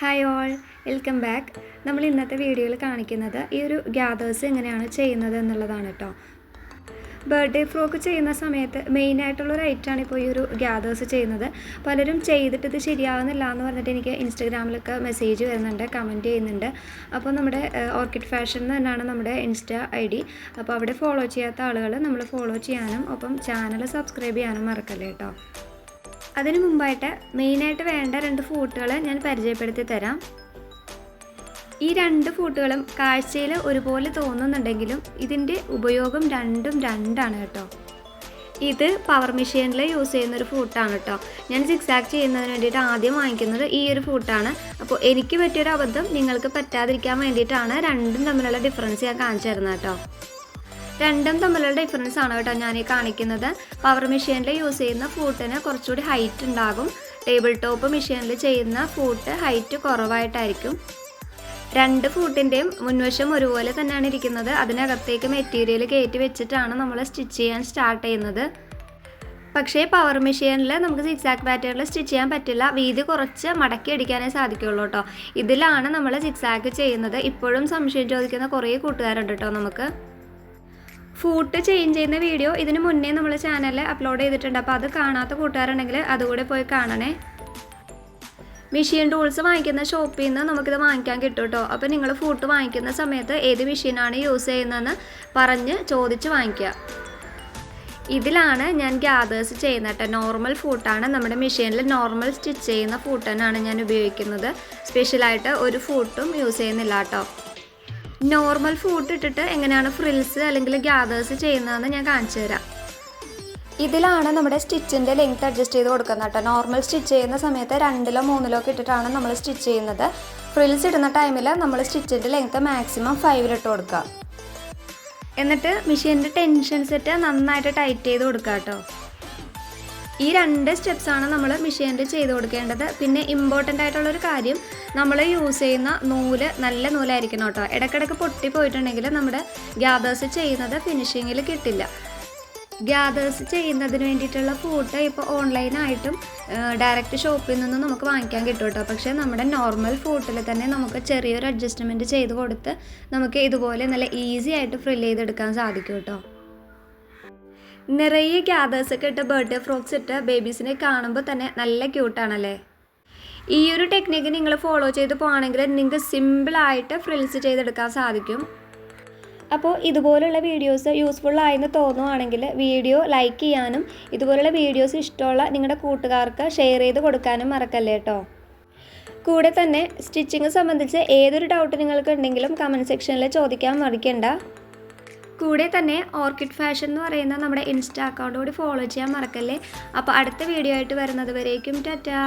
Hi all welcome back നമ്മൾ ഇന്നത്തെ വീഡിയോയിൽ കാണിക്കുന്നത് ഈ ഒരു ഗ്യാദേഴ്സ് എങ്ങനെയാണ് ചെയ്യുന്നത് എന്നുള്ളതാണ് കേട്ടോ. ബർത്ത്ഡേ ഫ്രോക്ക് ചെയ്യുന്ന സമയത്ത് മെയിനായിട്ടുള്ളൊരു ഐറ്റമാണ് ഇപ്പോൾ ഈ ഒരു ഗ്യാദേഴ്സ് ചെയ്യുന്നത്. പലരും ചെയ്തിട്ട് ഇത് ശരിയാവുന്നില്ല എന്ന് പറഞ്ഞിട്ട് എനിക്ക് ഇൻസ്റ്റഗ്രാമിലൊക്കെ മെസ്സേജ് വരുന്നുണ്ട് കമന്റ് ചെയ്യുന്നുണ്ട്. അപ്പോൾ നമ്മുടെ ഓർക്കിഡ് ഫാഷൻ എന്ന് തന്നെയാണ് നമ്മുടെ ഇൻസ്റ്റാ ഐ ഡി അപ്പോൾ അവിടെ ഫോളോ ചെയ്യാത്ത ആളുകൾ നമ്മൾ ഫോളോ ചെയ്യാനും ഒപ്പം ചാനൽ സബ്സ്ക്രൈബ് ചെയ്യാനും മറക്കല്ലേ കേട്ടോ. അതിന് മുമ്പായിട്ട് മെയിനായിട്ട് വേണ്ട രണ്ട് ഫൂട്ടുകൾ ഞാൻ പരിചയപ്പെടുത്തി തരാം. ഈ രണ്ട് ഫൂട്ടുകളും കാഴ്ചയിൽ ഒരുപോലെ തോന്നുന്നുണ്ടെങ്കിലും ഇതിന്റെ ഉപയോഗം രണ്ടും രണ്ടാണ് കേട്ടോ. ഇത് പവർ മെഷീനിൽ യൂസ് ചെയ്യുന്ന ഒരു ഫൂട്ടാണ് കേട്ടോ. ഞാൻ സിക്സാക്ട് ചെയ്യുന്നതിന് വേണ്ടിയിട്ട് ആദ്യം വാങ്ങിക്കുന്നത് ഈ ഒരു ഫൂട്ടാണ് അപ്പോൾ എനിക്ക് പറ്റിയൊരു അബദ്ധം നിങ്ങൾക്ക് പറ്റാതിരിക്കാൻ വേണ്ടിയിട്ടാണ് രണ്ടും തമ്മിലുള്ള ഡിഫറൻസ് ഞാൻ കാണിച്ചു തരുന്നത് കേട്ടോ. രണ്ടും തമ്മിലുള്ള ഡിഫറൻസ് ആണ് കേട്ടോ ഞാൻ ഈ കാണിക്കുന്നത്. പവർ മെഷീനിൽ യൂസ് ചെയ്യുന്ന ഫൂട്ടിന് കുറച്ചുകൂടി ഹൈറ്റ് ഉണ്ടാകും. ടേബിൾ ടോപ്പ് മെഷീനിൽ ചെയ്യുന്ന ഫൂട്ട് ഹൈറ്റ് കുറവായിട്ടായിരിക്കും. രണ്ട് ഫൂട്ടിന്റെയും മുൻവശം ഒരുപോലെ തന്നെയാണ് ഇരിക്കുന്നത്. അതിനകത്തേക്ക് മെറ്റീരിയൽ കയറ്റി വെച്ചിട്ടാണ് നമ്മൾ സ്റ്റിച്ച് ചെയ്യാൻ സ്റ്റാർട്ട് ചെയ്യുന്നത്. പക്ഷേ പവർ മെഷീനിൽ നമുക്ക് സിക്സാക്ക് പാറ്റേണിൽ സ്റ്റിച്ച് ചെയ്യാൻ പറ്റില്ല. വീതി കുറച്ച് മടക്കി അടിക്കാനേ സാധിക്കുള്ളൂ കേട്ടോ. ഇതിലാണ് നമ്മൾ സിക്സാക്ക് ചെയ്യുന്നത്. ഇപ്പോഴും സംശയം ചോദിക്കുന്ന കുറേ കൂട്ടുകാരുണ്ട് കേട്ടോ നമുക്ക്. ഫൂട്ട് ചേഞ്ച് ചെയ്യുന്ന വീഡിയോ ഇതിന് മുന്നേ നമ്മൾ ചാനലിൽ അപ്ലോഡ് ചെയ്തിട്ടുണ്ട്. അപ്പോൾ അത് കാണാത്ത കൂട്ടുകാരുണ്ടെങ്കിൽ അതുകൂടെ പോയി കാണണേ. മെഷീൻ ടൂൾസ് വാങ്ങിക്കുന്ന ഷോപ്പിൽ നിന്ന് നമുക്കിത് വാങ്ങിക്കാൻ കിട്ടും കേട്ടോ അപ്പോൾ നിങ്ങൾ ഫൂട്ട് വാങ്ങിക്കുന്ന സമയത്ത് ഏത് മെഷീനാണ് യൂസ് ചെയ്യുന്നതെന്ന് പറഞ്ഞ് ചോദിച്ച് വാങ്ങിക്കുക ഇതിലാണ് ഞാൻ ഗ്യാദേഴ്സ് ചെയ്യുന്നത് കേട്ടോ നോർമൽ ഫൂട്ടാണ് നമ്മുടെ മെഷീനിൽ നോർമൽ സ്റ്റിച്ച് ചെയ്യുന്ന ഫൂട്ടനാണ് ഞാൻ ഉപയോഗിക്കുന്നത്. സ്പെഷ്യലായിട്ട് ഒരു ഫൂട്ടും യൂസ് ചെയ്യുന്നില്ല കേട്ടോ നോർമൽ ഫ്രൂട്ട് ഇട്ടിട്ട് എങ്ങനെയാണ് ഫ്രിൽസ് അല്ലെങ്കിൽ ഗ്യാദേഴ്സ് ചെയ്യുന്നതെന്ന് ഞാൻ കാണിച്ചു തരാം. ഇതിലാണ് നമ്മുടെ സ്റ്റിച്ചിന്റെ ലെങ്ത് അഡ്ജസ്റ്റ് ചെയ്ത് കൊടുക്കുന്നത് കേട്ടോ. നോർമൽ സ്റ്റിച്ച് ചെയ്യുന്ന സമയത്ത് രണ്ടിലോ മൂന്നിലോ ഒക്കെ ഇട്ടിട്ടാണ് നമ്മൾ സ്റ്റിച്ച് ചെയ്യുന്നത്. ഫ്രിൽസ് ഇടുന്ന ടൈമിൽ നമ്മൾ സ്റ്റിച്ചിന്റെ ലെങ്ത് മാക്സിമം ഫൈവിലിട്ട് കൊടുക്കുക. എന്നിട്ട് മെഷീന്റെ ടെൻഷൻ സെറ്റ് നന്നായിട്ട് ടൈറ്റ് ചെയ്ത് കൊടുക്കുക കേട്ടോ. ഈ രണ്ട് സ്റ്റെപ്സാണ് നമ്മൾ മെഷീനിൽ ചെയ്ത് കൊടുക്കേണ്ടത്. പിന്നെ ഇമ്പോർട്ടന്റ് ആയിട്ടുള്ളൊരു കാര്യം നമ്മൾ യൂസ് ചെയ്യുന്ന നൂൽ നല്ല നൂലായിരിക്കണം കേട്ടോ. ഇടയ്ക്കിടയ്ക്ക് പൊട്ടി പോയിട്ടുണ്ടെങ്കിൽ നമ്മുടെ ഗ്യാദേഴ്സ് ചെയ്യുന്നത് ഫിനിഷിങ്ങിൽ കിട്ടില്ല. ഗ്യാദേഴ്സ് ചെയ്യുന്നതിന് വേണ്ടിയിട്ടുള്ള ഫൂട്ട് ഇപ്പോൾ ഓൺലൈനായിട്ടും ഡയറക്റ്റ് ഷോപ്പിൽ നിന്ന് നമുക്ക് വാങ്ങിക്കാൻ കിട്ടും കേട്ടോ. പക്ഷേ നമ്മുടെ നോർമൽ ഫൂട്ടിൽ തന്നെ നമുക്ക് ചെറിയൊരു അഡ്ജസ്റ്റ്മെന്റ് ചെയ്ത് കൊടുത്ത് നമുക്ക് ഇതുപോലെ നല്ല ഈസി ആയിട്ട് ഫ്രില്ല് ചെയ്തെടുക്കാൻ സാധിക്കും കേട്ടോ. നിറയെ ഗ്യാദേഴ്സൊക്കെ ഇട്ട് ബർത്ത്ഡേ ഫ്രോക്സ് ഇട്ട് ബേബീസിനെ കാണുമ്പോൾ തന്നെ നല്ല ക്യൂട്ടാണല്ലേ ഈ ഒരു ടെക്നിക്ക് നിങ്ങൾ ഫോളോ ചെയ്ത് പോകുകയാണെങ്കിൽ നിങ്ങൾക്ക് സിമ്പിളായിട്ട് ഫ്രിൽസ് ചെയ്തെടുക്കാൻ സാധിക്കും. അപ്പോൾ ഇതുപോലുള്ള വീഡിയോസ് യൂസ്ഫുൾ ആയെന്ന് തോന്നുവാണെങ്കിൽ വീഡിയോ ലൈക്ക് ചെയ്യാനും ഇതുപോലുള്ള വീഡിയോസ് ഇഷ്ടമുള്ള നിങ്ങളുടെ കൂട്ടുകാർക്ക് ഷെയർ ചെയ്ത് കൊടുക്കാനും മറക്കല്ലേ കേട്ടോ കൂടെ തന്നെ സ്റ്റിച്ചിങ് സംബന്ധിച്ച് ഏതൊരു ഡൗട്ട് നിങ്ങൾക്ക് ഉണ്ടെങ്കിലും കമന്റ് സെക്ഷനിൽ ചോദിക്കാൻ മടിക്കണ്ട. കൂടെ തന്നെ ഓർക്കിഡ് ഫാഷൻ എന്ന് പറയുന്ന നമ്മുടെ ഇൻസ്റ്റാ അക്കൗണ്ട് കൂടി ഫോളോ ചെയ്യാൻ മറക്കല്ലേ? അപ്പോൾ അടുത്ത വീഡിയോ ആയിട്ട് വരുന്നത് വരേക്കും ടാറ്റാ!